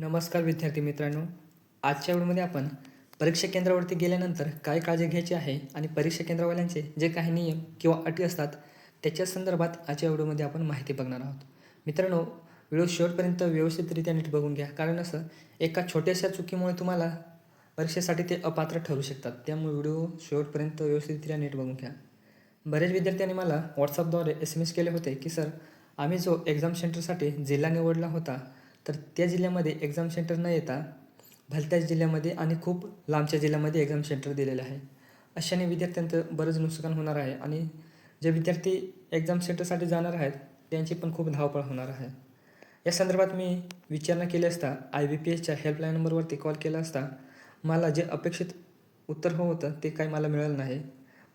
नमस्कार विद्यार्थी मित्रांनो. आजच्या व्हिडिओमध्ये आपण परीक्षा केंद्रावरती गेल्यानंतर काय काळजी घ्यायची आहे आणि परीक्षा केंद्रवाल्यांचे जे काही नियम किंवा अटी असतात त्याच्या संदर्भात आजच्या व्हिडिओमध्ये आपण माहिती बघणार आहोत. मित्रांनो व्हिडिओ शेवटपर्यंत व्यवस्थितरित्या नीट बघून घ्या. कारण असं एका छोट्याशा चुकीमुळे तुम्हाला परीक्षेसाठी ते अपात्र ठरू शकतात. त्यामुळे व्हिडिओ शेवटपर्यंत व्यवस्थितरित्या नीट बघून घ्या. बरेच विद्यार्थ्यांनी मला व्हॉट्सअपद्वारे एस एम एस केले होते की सर आम्ही जो एक्झाम सेंटरसाठी जिल्हा निवडला होता तर त्या जिल्ह्यामध्ये एक्झाम सेंटर न येता भलत्याच जिल्ह्यामध्ये आणि खूप लांबच्या जिल्ह्यामध्ये एक्झाम सेंटर दिलेलं आहे. अशाने विद्यार्थ्यांचं बरंच नुकसान होणार आहे आणि जे विद्यार्थी एक्झाम सेंटरसाठी जाणार आहेत त्यांची पण खूप धावपळ होणार आहे. या संदर्भात मी विचारणा केली असता आय बी पी एसच्या हेल्पलाईन नंबरवरती कॉल केला असता मला जे अपेक्षित उत्तर हो होतं ते काही मला मिळालं नाही.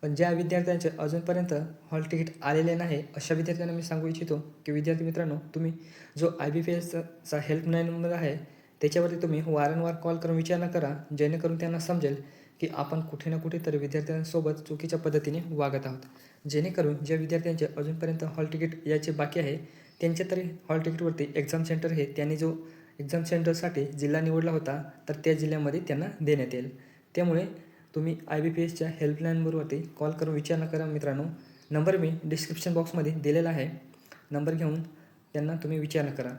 पण ज्या विद्यार्थ्यांचे अजूनपर्यंत हॉल तिकीट आलेले नाही अशा विद्यार्थ्यांना मी सांगू इच्छितो की विद्यार्थी मित्रांनो तुम्ही जो आय बी पी एसचा हेल्पलाईन नंबर आहे त्याच्यावरती तुम्ही वारंवार कॉल करून विचारणा करा जेणेकरून त्यांना समजेल की आपण कुठे ना कुठेतरी विद्यार्थ्यांसोबत चुकीच्या पद्धतीने वागत आहोत. जेणेकरून ज्या विद्यार्थ्यांचे अजूनपर्यंत हॉल तिकीट यायचे बाकी आहे त्यांच्या तरी हॉल तिकीटवरती एक्झाम सेंटर हे त्यांनी जो एक्झाम सेंटरसाठी जिल्हा निवडला होता तर त्या जिल्ह्यामध्ये त्यांना देण्यात येईल. त्यामुळे तुम्ही आय बी पी एसच्या हेल्पलाईनवरती कॉल करून विचारणा करा मित्रांनो. नंबर मी डिस्क्रिप्शन बॉक्समध्ये दिलेला आहे. नंबर घेऊन त्यांना तुम्ही विचारणा करा.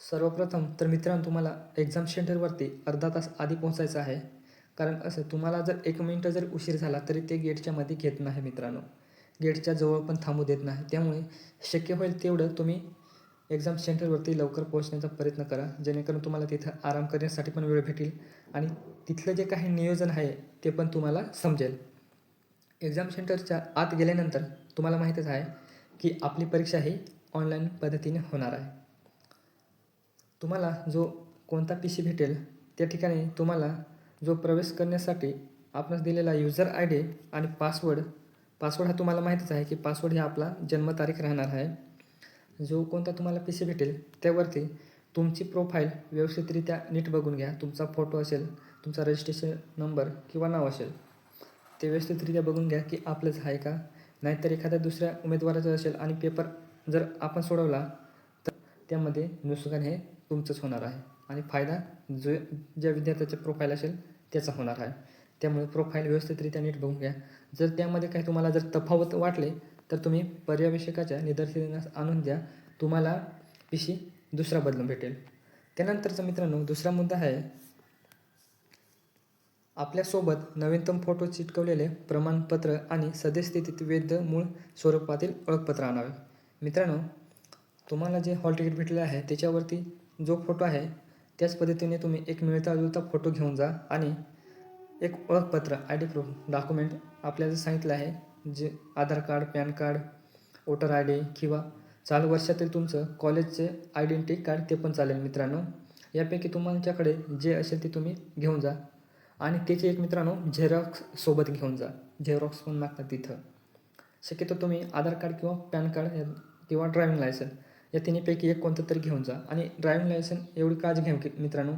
सर्वप्रथम तर मित्रांनो तुम्हाला एक्झाम सेंटरवरती अर्धा तास आधी पोहोचायचं आहे. कारण असं तुम्हाला जर एक मिनटं जर उशीर झाला तरी ते गेटच्या मध्ये घेत नाही मित्रांनो. गेटच्या जवळ पण थांबू देत नाही. त्यामुळे शक्य होईल तेवढं तुम्ही एक्झाम सेंटरवरती लवकर पोहोचण्याचा प्रयत्न करा. जेणेकरून तुम्हाला तिथं आराम करण्यासाठी पण वेळ भेटेल आणि तिथलं जे काही नियोजन आहे ते पण तुम्हाला समजेल. एक्झाम सेंटरच्या आत गेल्यानंतर तुम्हाला माहीतच आहे की आपली परीक्षा ही ऑनलाईन पद्धतीने होणार आहे. तुम्हाला जो कोणता पी सी भेटेल त्या ठिकाणी तुम्हाला जो प्रवेश करण्यासाठी आपणास दिलेला युजर आय डी आणि पासवर्ड पासवर्ड हा तुम्हाला माहीतच आहे की पासवर्ड हे आपला जन्मतारीख राहणार आहे. जो कोणता तुम्हाला पी सी भेटेल त्यावरती तुमची प्रोफाईल व्यवस्थितरित्या नीट बघून घ्या. तुमचा फोटो असेल तुमचा रजिस्ट्रेशन नंबर किंवा नाव असेल ते व्यवस्थितरित्या बघून घ्या की आपलंच आहे का? नाहीतर एखाद्या दुसऱ्या उमेदवाराचं असेल आणि पेपर जर आपण सोडवला तर त्यामध्ये नुकसान हे तुमचंच होणार आहे. आणि फायदा जो ज्या विद्यार्थ्याचे प्रोफाईल असेल त्याचा होणार आहे. त्यामुळे प्रोफाईल व्यवस्थितरित्या नीट बघून घ्या. जर त्यामध्ये काही तुम्हाला जर तफावत वाटले तर तुम्ही पर्यवेक्षकाच्या निदर्शनास आणून द्या. तुम्हाला पिशी दुसरा बदलून भेटेल. त्यानंतरचा मित्रांनो दुसरा मुद्दा आहे आपल्यासोबत नवीनतम फोटो चिटकवलेले प्रमाणपत्र आणि सद्यस्थितीत वैध मूळ स्वरूपातील ओळखपत्र आणावे. मित्रांनो तुम्हाला जे हॉल तिकीट भेटले आहे त्याच्यावरती जो फोटो आहे त्याच पद्धतीने तुम्ही एक मिळता जुळता फोटो घेऊन जा आणि एक ओळखपत्र आय डी प्रूफ डॉक्युमेंट आपल्याला सांगितलं आहे. जे Aadhaar card PAN card voter I D किंवा चालू वर्षातील तुमचं कॉलेजचे आयडेंटिटी कार्ड ते पण चालेल मित्रांनो. यापैकी तुमच्याकडे जे असेल ते तुम्ही घेऊन जा आणि त्याचे एक मित्रांनो झेरॉक्स सोबत घेऊन जा. झेरॉक्स पण मागतात तिथं. शक्यतो तुम्ही आधार कार्ड किंवा पॅन कार्ड या- किंवा ड्रायविंग लायसन या तिन्हीपैकी एक कोणतं तरी घेऊन जा आणि ड्रायविंग लायसन एवढी काळजी घ्या की मित्रांनो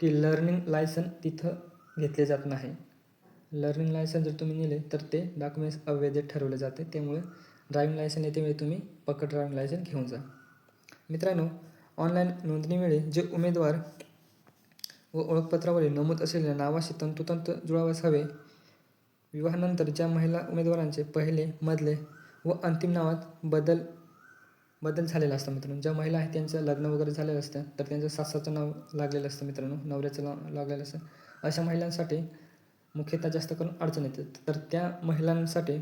की लर्निंग लायसन तिथं घेतले जात नाही. लर्निंग लायसन जर तुम्ही नेले तर ते डॉक्युमेंट्स अवैध ठरवले जाते. त्यामुळे ड्रायविंग लायसन येते म्हणजे तुम्ही पक्क ड्रायविंग लायसन घेऊन जा. मित्रांनो ऑनलाईन नोंदणीवेळी जे उमेदवार व ओळखपत्रावरील नमूद असलेल्या नावाशी तंतोतंत जुळावास हवे विवाहानंतर ज्या महिला उमेदवारांचे पहिले मधले व अंतिम नावात बदल बदल झालेला असतं मित्रांनो. ज्या महिला आहेत त्यांचं लग्न वगैरे झालेलं असतं तर त्यांचं सासाचं नाव लागलेलं असतं मित्रांनो नवऱ्याचं नाव लागलेलं असतं. अशा महिलांसाठी मुख्यतः जास्त करून अडचण येते. तर त्या महिलांसाठी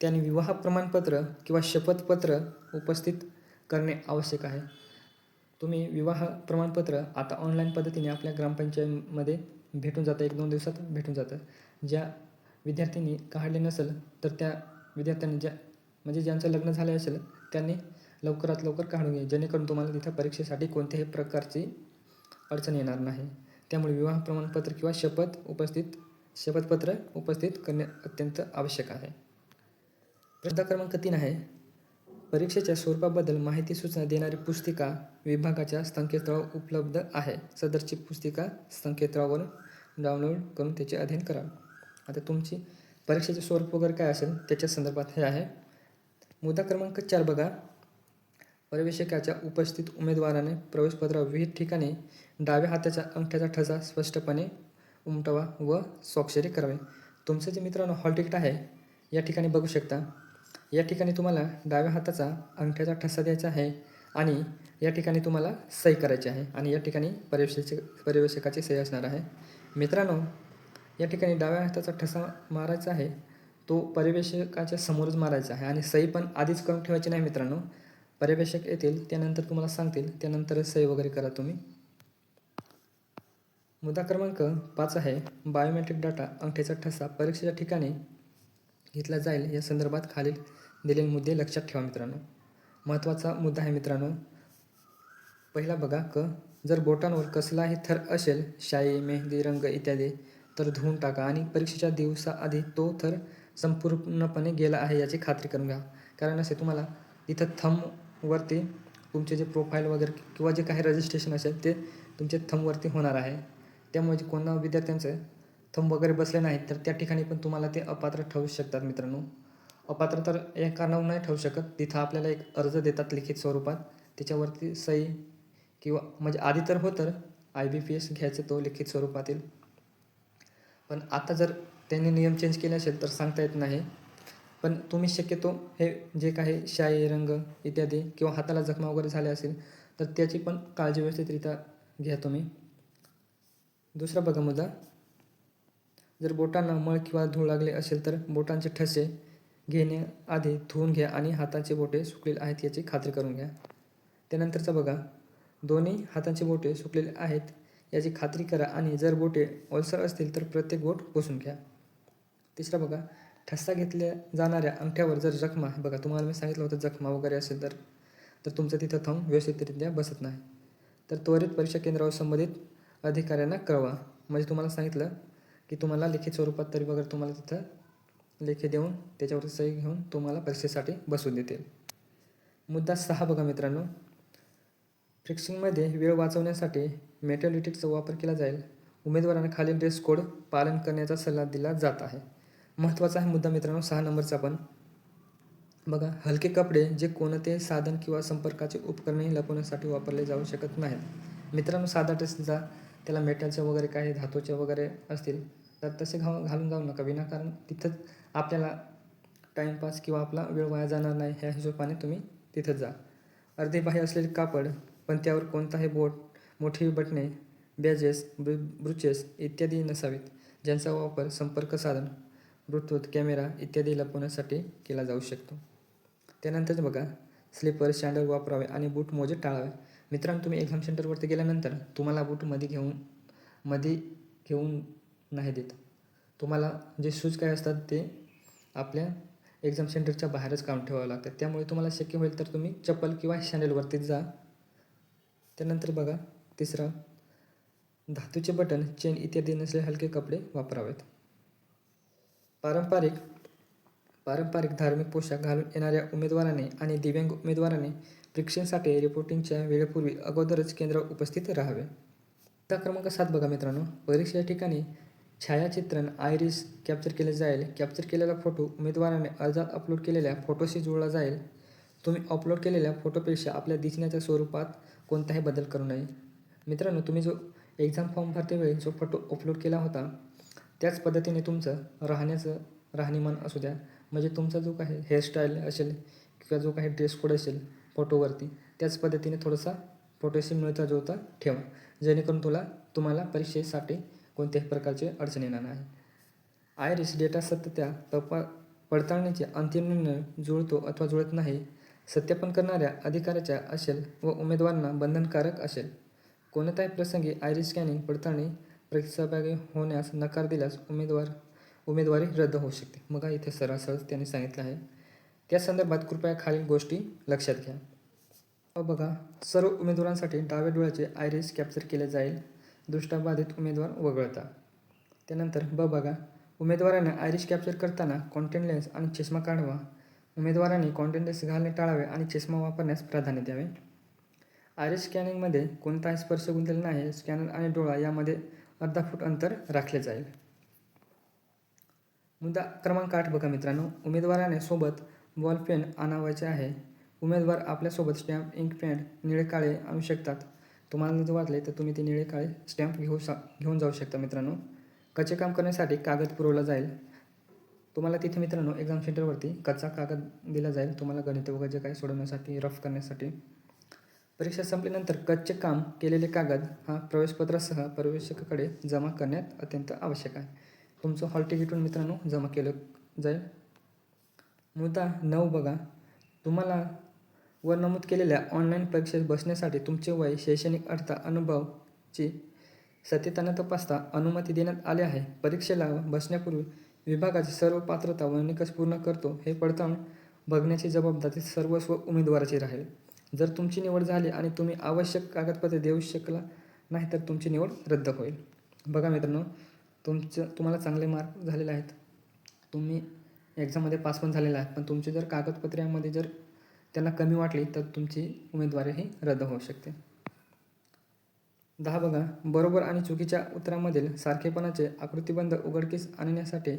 त्यांनी विवाह प्रमाणपत्र किंवा शपथपत्र उपस्थित करणे आवश्यक आहे. तुम्ही विवाह प्रमाणपत्र आता ऑनलाईन पद्धतीने आपल्या ग्रामपंचायतमध्ये भेटून जातं. एक दोन दिवसात भेटून जातं. ज्या विद्यार्थ्यांनी काढले नसेल तर त्या विद्यार्थ्यांनी ज्या म्हणजे ज्यांचं लग्न झाले असेल त्यांनी लवकरात लवकर काढून घ्या. जेणेकरून तुम्हाला तिथं परीक्षेसाठी कोणत्याही प्रकारची अडचण येणार नाही. त्यामुळे विवाह प्रमाणपत्र किंवा शपथ उपस्थित शपथपत्र उपस्थित करणे अत्यंत आवश्यक आहे. प्रश्न क्रमांक तीन आहे परीक्षेच्या स्वरूपाबद्दल माहिती सूचना देणारी पुस्तिका विभागाच्या संकेतस्थळावर उपलब्ध आहे. सदरची पुस्तिका संकेतस्थळावरून डाउनलोड करून त्याचे अध्ययन करा. आता तुमची परीक्षेचे स्वरूप वगैरे काय असेल त्याच्या संदर्भात हे आहे. मुद्दा क्रमांक चार बघा. परिवेशकाच्या उपस्थित उमेदवाराने प्रवेशपत्रावर विविध ठिकाणी डाव्या हाताच्या अंगठ्याचा ठसा स्पष्टपणे उमटवा व स्वाक्षरी करावी. तुमचं जे मित्रांनो हॉल तिकीट आहे या ठिकाणी बघू शकता. या ठिकाणी तुम्हाला डाव्या हाताचा अंगठ्याचा ठसा द्यायचा आहे आणि या ठिकाणी तुम्हाला सही करायची आहे आणि या ठिकाणी पर्यवेक्षक पर्यवेक्षकाची सही असणार आहे. मित्रांनो या ठिकाणी डाव्या हाताचा ठसा मारायचा आहे तो पर्यवेक्षकाच्या समोरच मारायचा आहे आणि सही पण आधीच करून ठेवायची नाही मित्रांनो. पर्यवेक्षक येतील त्यानंतर तुम्हाला सांगतील त्यानंतरच सही वगैरे करा तुम्ही. मुद्दा क्रमांक पाच आहे. बायोमेट्रिक डाटा अंगठ्याचा ठसा परीक्षेच्या ठिकाणी घेतला जाईल या संदर्भात खालील दिलेले मुद्दे लक्षात ठेवा मित्रांनो. महत्त्वाचा मुद्दा आहे मित्रांनो. पहिला बघा क. जर बोटांवर कसलाही थर असेल शाई मेहंदी रंग इत्यादी तर धुवून टाका आणि परीक्षेच्या दिवसाआधी तो थर संपूर्णपणे गेला आहे याची खात्री करून घ्या. कारण असे तुम्हाला इथं थंबवरती तुमचे जे प्रोफाईल वगैरे किंवा जे काही रजिस्ट्रेशन असेल ते तुमचे थंबवरती होणार आहे. त्यामुळे कोणा विद्यार्थ्यांचं थंब वगैरे बसले नाहीत तर त्या ठिकाणी पण तुम्हाला ते अपात्र ठरू शकतात मित्रांनो. अपात्र तर या कारणावर नाही ठरू शकत. तिथं आपल्याला एक अर्ज देतात लिखित स्वरूपात. त्याच्यावरती सही किंवा म्हणजे आधी तर होतं आय बी पी एस घ्यायचं तो लिखित स्वरूपातील. पण आता जर त्यांनी नियम चेंज केले असेल तर सांगता येत नाही. पण तुम्ही शक्यतो हे जे काही शाई रंग इत्यादी किंवा हाताला जखमा वगैरे झाल्या असेल तर त्याची पण काळजी व्यवस्थितरित्या घ्या तुम्ही. दुसरा बघा मुद्दा. जर बोटांना मळ किंवा धूळ लागले असेल तर बोटांचे ठसे घेण्याआधी धुवून घ्या आणि हाताचे बोटे सुकलेले आहेत याची खात्री करून घ्या. त्यानंतरचा बघा. दोन्ही हातांचे बोटे सुकलेले आहेत याची खात्री करा आणि जर बोटे ओलसर असतील तर प्रत्येक बोट पुसून घ्या. तिसरा बघा. ठसा घेतल्या जाणाऱ्या अंगठ्यावर जर जखमा बघा तुम्हाला मी सांगितलं होतं जखमा वगैरे असेल तर तर तुमचं तिथं थंब व्यवस्थितरित्या बसत नाही. तर त्वरित परीक्षा केंद्रावर संबंधित अधिकाऱ्यांना कळवा. म्हणजे तुम्हाला सांगितलं की तुम्हाला लिखित स्वरूपात तरी वगैरे तुम्हाला तिथं लेखी देऊन त्याच्यावर सही घेऊन तुम्हाला परीक्षेसाठी बसून देतील. मुद्दा सहा बघा मित्रांनो. फिक्सिंगमध्ये वेळ वाचवण्यासाठी मेटॅलिटिक्सचा वापर केला जाईल. उमेदवारांना खालील ड्रेस कोड पालन करण्याचा सल्ला दिला जात आहे. महत्त्वाचा आहे मुद्दा मित्रांनो सहा नंबरचा पण. बघा हलके कपडे जे कोणते साधन किंवा संपर्काचे उपकरणे लपवण्यासाठी वापरले जाऊ शकत नाहीत. मित्रांनो साधा ड्रेसचा जा त्याला मेटलचे वगैरे काही धातूचे वगैरे असतील तर तसे घा घालून जाऊ नका. विनाकारण तिथंच आपल्याला टाईमपास किंवा आपला वेळ वाया जाणार नाही ह्या हिशोबाने तुम्ही तिथंच जा. अर्धे बाह्य असलेले कापड पण त्यावर कोणताही बोट मोठी बटणे बॅजेस ब्रु ब्रुचेस इत्यादी नसावेत ज्यांचा वापर संपर्क साधन ब्लूटूथ कॅमेरा इत्यादी लपवण्यासाठी केला जाऊ शकतो. त्यानंतरच बघा स्लीपर सँडल वापरावे आणि बूट मोजे टाळावे. मित्रांनो तुम्ही एक्झाम सेंटरवरती गेल्यानंतर तुम्हाला बूटमध्ये घेऊन मध्ये घेऊन नाही देत. तुम्हाला जे शूज काय असतात ते आपल्या एक्झाम सेंटरच्या बाहेरच काम ठेवावं लागतं त्यामुळे तुम्हाला शक्य होईल तर तुम्ही चप्पल किंवा सँडलवरतीच जा. त्यानंतर बघा तिसरं धातूचे बटन चेन इत्यादी नसले हलके कपडे वापरावेत. पारंपरिक पारंपरिक धार्मिक पोशाख घालून येणाऱ्या उमेदवाराने आणि दिव्यांग उमेदवाराने परीक्षेसाठी रिपोर्टिंगच्या वेळेपूर्वी अगोदरच केंद्रावर उपस्थित राहावे. मुद्दा क्रमांक सात बघा मित्रांनो. परीक्षेच्या ठिकाणी छायाचित्रण आयरिस कॅप्चर केले जाईल. कॅप्चर केलेला फोटो उमेदवाराने अर्जात अपलोड केलेल्या फोटोशी जोडला जाईल. तुम्ही अपलोड केलेल्या फोटोपेक्षा आपल्या दिसण्याच्या स्वरूपात कोणताही बदल करू नये. मित्रांनो तुम्ही जो एक्झाम फॉर्म भरतेवेळी जो फोटो अपलोड केला होता त्याच पद्धतीने तुमचं राहण्याचं राहणीमान असू द्या. म्हणजे तुमचा जो काही हेअरस्टाईल असेल किंवा जो काही ड्रेस कोड असेल फोटोवरती. त्याच पद्धतीने थोडासा पोटॅशियम मिळता जुळता ठेवा. जेणेकरून तुला तुम्हाला परीक्षेसाठी कोणत्याही प्रकारची अडचण येणार नाही. आयरिस डेटा सत्यत्या तपा पडताळणीचे अंतिम निर्णय जुळतो अथवा जुळत नाही सत्यापन करणाऱ्या अधिकाऱ्याच्या असेल व उमेदवारांना बंधनकारक असेल. कोणत्याही प्रसंगी आयरिस स्कॅनिंग पडताळणी सहभागी होण्यास नकार दिल्यास उमेदवार उमेदवारी रद्द होऊ शकते. मग इथे सरळ त्यांनी सांगितलं आहे. त्या संदर्भात कृपया खालील गोष्टी लक्षात घ्या. बघा सर्व उमेदवारांसाठी डाव्या डोळ्याचे आयरिस कॅप्चर केले जाईल. दृष्टाबाधित उमेदवार वगळता. त्यानंतर ब बघा उमेदवारांना आयरिस कॅप्चर करताना कॉन्टॅक्ट लेन्स आणि चष्मा काढवा. उमेदवारांनी कॉन्टॅक्ट लेन्स घालणे टाळावे आणि चष्मा वापरण्यास प्राधान्य द्यावे. आयरिस स्कॅनिंगमध्ये कोणताही स्पर्श गुंतलेला नाही. स्कॅनर आणि डोळा यामध्ये अर्धा फूट अंतर राखले जाईल. मुद्दा क्रमांक आठ बघा मित्रांनो. उमेदवाराने सोबत बॉल पेन आणावायचे आहे. उमेदवार आपल्यासोबत स्टॅम्प इंक पेन निळे काळे आणू शकतात. तुम्हाला जर वाटले तर तुम्ही ते निळे काळे स्टॅम्प घेऊ सा घेऊन जाऊ शकता मित्रांनो. कच्चे काम करण्यासाठी कागद पुरवला जाईल. तुम्हाला तिथे मित्रांनो एक्झाम सेंटरवरती कच्चा कागद दिला जाईल. तुम्हाला गणित वगैरे जे काही सोडवण्यासाठी रफ करण्यासाठी. परीक्षा संपल्यानंतर कच्चे काम केलेले कागद हा प्रवेशपत्रासह प्रवेशकाकडे जमा करण्यात अत्यंत आवश्यक आहे. तुमचं हॉल तिकीटून मित्रांनो जमा केलं जाईल. मुद्दा नऊ बघा. तुम्हाला वर नमूद केलेल्या ऑनलाईन परीक्षेत बसण्यासाठी तुमचे वय शैक्षणिक अर्थ अनुभवची सत्यता तपासता अनुमती देण्यात आली आहे. परीक्षेला बसण्यापूर्वी विभागाची सर्व पात्रता व निकष पूर्ण करतो हे पडताळून बघण्याची जबाबदारी सर्वस्व उमेदवाराची राहील. जर तुमची निवड झाली आणि तुम्ही आवश्यक कागदपत्रे देऊ शकला नाही तर तुमची निवड रद्द होईल. बघा मित्रांनो तुमचं तुम्हाला चांगले मार्क झालेले आहेत. तुम्ही एक्झाममध्ये पास पण झालेला आहे. पण तुमचे जर कागदपत्रांमध्ये जर त्यांना कमी वाटली तर तुमची उमेदवारीही रद्द होऊ शकते. दहा बघा. बरोबर आणि चुकीच्या उत्तरामधील सारखेपणाचे आकृतिबंध उघडकीस आणण्यासाठी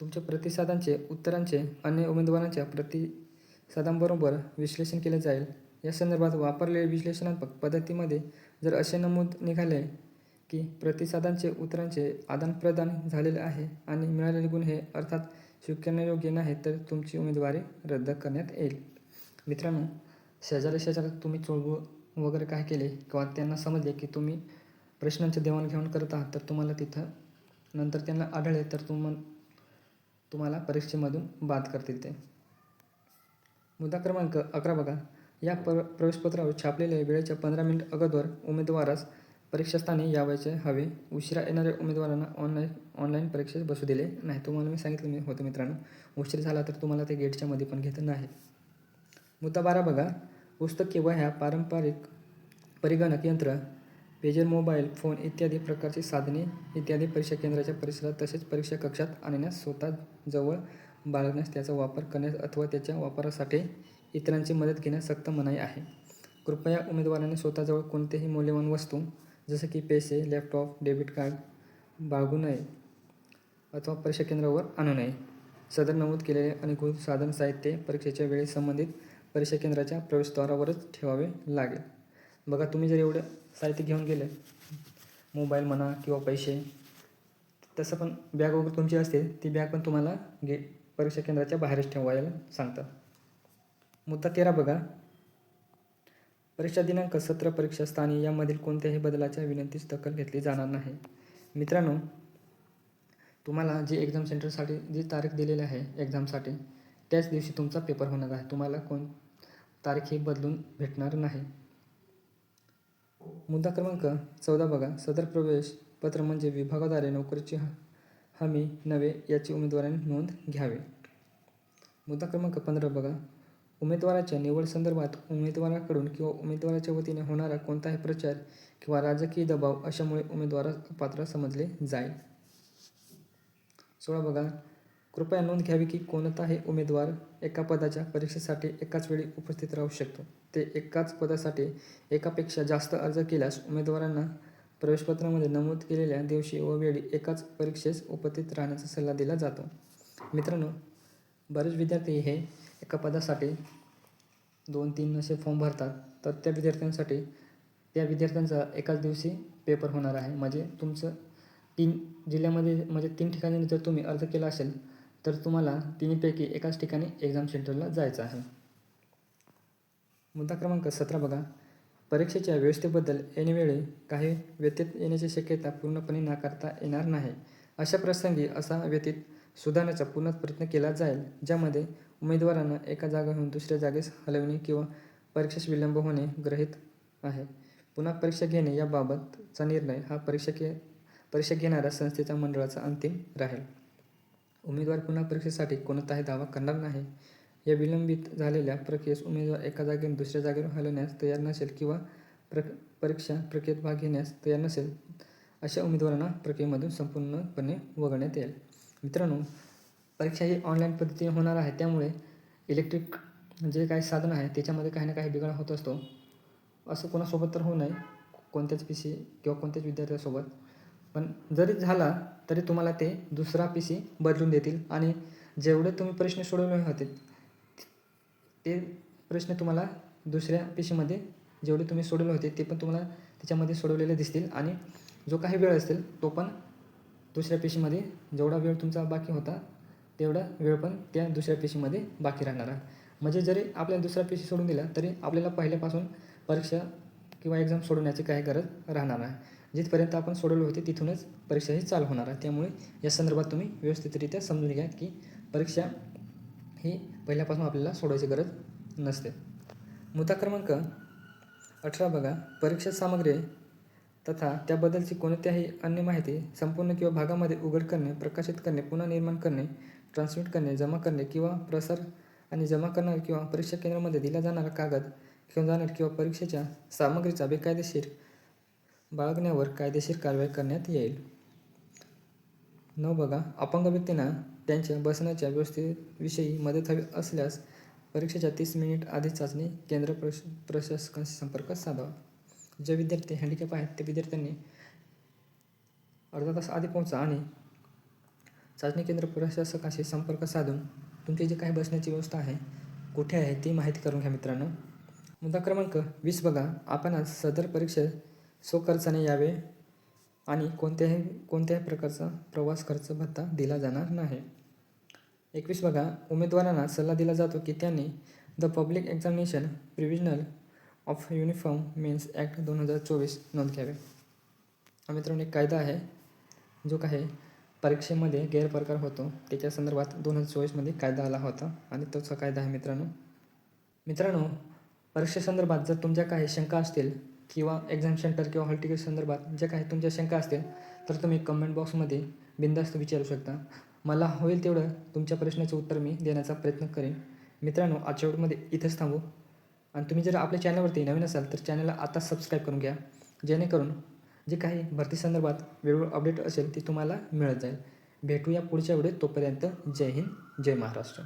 तुमच्या प्रतिसादांचे उत्तरांचे अन्य उमेदवारांच्या प्रतिसादांबरोबर विश्लेषण केले जाईल. या संदर्भात वापरलेल्या विश्लेषणात्मक पद्धतीमध्ये जर असे नमूद निघाले की प्रतिसादांचे उत्तरांचे आदानप्रदान झालेले आहे आणि मिळालेले गुण हे अर्थात स्वीकारण्यायोग्य नाही तर तुमची उमेदवारी रद्द करण्यात येईल. मित्रांनो शेजारी शेजारी तुम्ही चोळबू वगैरे काय केले किंवा त्यांना समजले की तुम्ही प्रश्नांचे देवाणघेवाण करत आहात तर तुम्हाला तिथं नंतर त्यांना आढळले तर तुम तुम्हाला परीक्षेमधून बाद करतील ते. मुद्दा क्रमांक अकरा बघा. या प्र प्रवेशपत्रावर छापलेल्या वेळेच्या पंधरा मिनिट अगोदर उमेदवारास परीक्षास्थानी यावायचे हवे. उशिरा येणाऱ्या उमेदवारांना ऑनलाईन ऑनलाईन परीक्षेत बसू दिले नाही. तुम्हाला मी सांगितलं मी होतं मित्रांनो. उशीर झाला तर तुम्हाला ते गेटच्या मध्ये पण घेत नाही. मुद्दा बारा बघा. पुस्तके वह्या पारंपरिक परिगणक यंत्र पेजर मोबाईल फोन इत्यादी प्रकारची साधने इत्यादी परीक्षा केंद्राच्या परिसरात तसेच परीक्षा कक्षात आणण्यास स्वतः जवळ बाळगण्यास त्याचा वापर करण्यास अथवा त्याच्या वापरासाठी इतरांची मदत घेण्यास सक्त मनाई आहे. कृपया उमेदवारांनी स्वतःजवळ कोणतेही मौल्यवान वस्तू जसं की पैसे लॅपटॉप डेबिट कार्ड बाळगू नये अथवा परीक्षा केंद्रावर आणू नये. सदर नमूद केलेले अनुकूल साधन साहित्य परीक्षेच्या वेळी संबंधित परीक्षा केंद्राच्या प्रवेशद्वारावरच ठेवावे लागेल. बघा तुम्ही जर एवढं साहित्य घेऊन गेले मोबाईल म्हणा किंवा पैसे तसं पण बॅग वगैरे तुमची असते ती बॅग पण तुम्हाला गे परीक्षा केंद्राच्या बाहेरच ठेवायला सांगतात. मुद्दा तेरा बघा. परीक्षा दिनांक सत्र परीक्षा स्थानी यामधील कोणत्याही बदलाच्या विनंतीस दखल घेतली जाणार नाही. मित्रांनो तुम्हाला जे एक्झाम सेंटरसाठी जी तारीख दिलेली आहे एक्झामसाठी त्याच दिवशी तुमचा पेपर होणार आहे. तुम्हाला कोण तारीख ही बदलून भेटणार नाही. मुद्दा क्रमांक चौदा बघा. सदर प्रवेश पत्र म्हणजे विभागाद्वारे नोकरीची हमी नव्हे याची उमेदवारांनी नोंद घ्यावी. मुद्दा क्रमांक पंधरा बघा. उमेदवाराच्या निवड संदर्भात उमेदवाराकडून किंवा उमेदवाराच्या वतीने होणारा कोणताही प्रचार किंवा राजकीय दबाव अशामुळे उमेदवारास अपात्र समजले जाईल. सोळा बघा. कृपया नोंद घ्यावी की कोणताही उमेदवार एका पदाच्या परीक्षेसाठी एकाच वेळी उपस्थित राहू शकतो. ते एकाच पदासाठी एकापेक्षा जास्त अर्ज केल्यास उमेदवारांना प्रवेशपत्रामध्ये नमूद केलेल्या दिवशी व वेळी एकाच परीक्षेस उपस्थित राहण्याचा सल्ला दिला जातो. मित्रांनो बरेच विद्यार्थी हे एका पदासाठी दोन तीन असे फॉर्म भरतात. तर त्या विद्यार्थ्यांसाठी त्या विद्यार्थ्यांचा एकाच दिवशी पेपर होणार आहे. म्हणजे तुमचं तीन जिल्ह्यामध्ये म्हणजे तीन ठिकाणी जर तुम्ही अर्ज केला असेल तर तुम्हाला तिन्हीपैकी एकाच ठिकाणी एक्झाम सेंटरला जायचं आहे. मुद्दा क्रमांक सतरा बघा. परीक्षेच्या व्यवस्थेबद्दल ऐनवेळी काही व्यतीत येण्याची शक्यता पूर्णपणे नाकारता येणार नाही. अशा प्रसंगी असा व्यतीत सुधारण्याचा पूर्ण प्रयत्न केला जाईल ज्यामध्ये उमेदवारांना एका जागेहून दुसऱ्या जागेस हलवणे किंवा परीक्षेस विलंब होणे गृहीत आहे. पुन्हा परीक्षा घेणे याबाबतचा निर्णय हा परीक्षा के परीक्षा घेणाऱ्या संस्थेच्या मंडळाचा अंतिम राहील. उमेदवार पुन्हा परीक्षेसाठी कोणताही दावा करणार नाही. या विलंबित झालेल्या प्रक्रियेस उमेदवार एका जागेने दुसऱ्या जागेवर हलवण्यास तयार नसेल किंवा प्र परीक्षा प्रक्रियेत भाग घेण्यास तयार नसेल अशा उमेदवारांना प्रक्रियेमधून संपूर्णपणे वगळण्यात येईल. मित्रांनो परीक्षा ही ऑनलाईन पद्धतीने होणार आहे. त्यामुळे इलेक्ट्रिक जे काही साधन आहे त्याच्यामध्ये काही ना काही बिघाड होत असतो. असं कोणासोबत तर होऊ नये कोणत्याच पी सी किंवा कोणत्याच विद्यार्थ्यासोबत. पण जरी झाला तरी तुम्हाला ते दुसरा पी सी बदलून देतील. आणि जेवढे तुम्ही प्रश्न सोडवले होते ते प्रश्न तुम्हाला दुसऱ्या पेशीमध्ये जेवढे तुम्ही सोडवले होते ते पण तुम्हाला त्याच्यामध्ये सोडवलेले दिसतील. आणि जो काही वेळ असेल तो पण दुसऱ्या पेशीमध्ये जेवढा वेळ तुमचा बाकी होता तेवढा वेळ पण त्या दुसऱ्या पेशीमध्ये बाकी राहणार आहे. म्हणजे जरी आपल्याला दुसऱ्या पेशी सोडून दिला तरी आपल्याला पहिल्यापासून परीक्षा किंवा एक्झाम सोडवण्याची काही गरज राहणार नाही. जिथपर्यंत आपण सोडवले होते तिथूनच परीक्षा ही चालू होणार आहे. त्यामुळे या संदर्भात तुम्ही व्यवस्थितरित्या समजून घ्या की परीक्षा ही पहिल्यापासून आपल्याला सोडवायची गरज नसते. मुद्दा क्रमांक अठरा बघा. परीक्षा सामग्री तथा त्याबद्दलची कोणत्याही अन्य माहिती संपूर्ण किंवा भागामध्ये उघड करणे प्रकाशित करणे पुन्हा निर्माण करणे ट्रान्समिट करणे जमा करणे किंवा प्रसार आणि जमा करणार किंवा परीक्षा केंद्रामध्ये दिला जाणारा कागद घेऊन जाणार किंवा परीक्षेच्या सामग्रीचा बेकायदेशीर बाळगण्यावर कायदेशीर कारवाई करण्यात येईल. नऊ बघा अपंग व्यक्तींना त्यांच्या बसण्याच्या व्यवस्थेविषयी मदत हवी असल्यास परीक्षेच्या तीस मिनिट आधी चाचणी केंद्र प्रश प्रशासकांशी संपर्क साधावा. जे विद्यार्थी हँडिकॅप आहेत ते विद्यार्थ्यांनी अर्धा तास आधी पोहोचा आणि चाचणी केंद्र प्रशासकाशी संपर्क साधून तुमची जी काही बसण्याची व्यवस्था आहे कुठे आहे ती माहिती करून घ्या मित्रांनो. मुद्दा क्रमांक वीस बघा. आपण आज सदर परीक्षेत स्वखर्चाने यावे आणि कोणत्याही कोणत्याही प्रकारचा प्रवास खर्च भत्ता दिला जाणार नाही. एकवीस बघा. उमेदवारांना सल्ला दिला जातो की त्यांनी the public examination provisional of uniform means act दोन हजार चोवीस नोंद घ्यावे. मित्रांनो एक कायदा आहे जो काही परीक्षेमध्ये गैरप्रकार होतो त्याच्या संदर्भात दोन हजार चोवीसमध्ये कायदा आला होता आणि तोचा कायदा आहे मित्रांनो. मित्रांनो परीक्षेसंदर्भात जर तुमच्या काही शंका असतील किंवा एक्झाम सेंटर किंवा हॉल तिकीट संदर्भात ज्या काही तुमच्या शंका असतील तर तुम्ही कमेंट बॉक्समध्ये बिंदास्त विचारू शकता. मला होईल तेवढं तुमच्या प्रश्नाचं उत्तर मी देण्याचा प्रयत्न करेन. मित्रांनो आजच्या व्हिडिओमध्ये इथंच थांबू. आणि तुम्ही जर आपल्या चॅनलवरती नवीन असाल तर चॅनलला आता सबस्क्राईब करून घ्या. जेणेकरून जे काही भरती संदर्भात वेगवेगळं अपडेट असेल ते तुम्हाला मिळत जाईल. भेटूया पुढच्या वेळेत तोपर्यंत. जय हिंद जय महाराष्ट्र.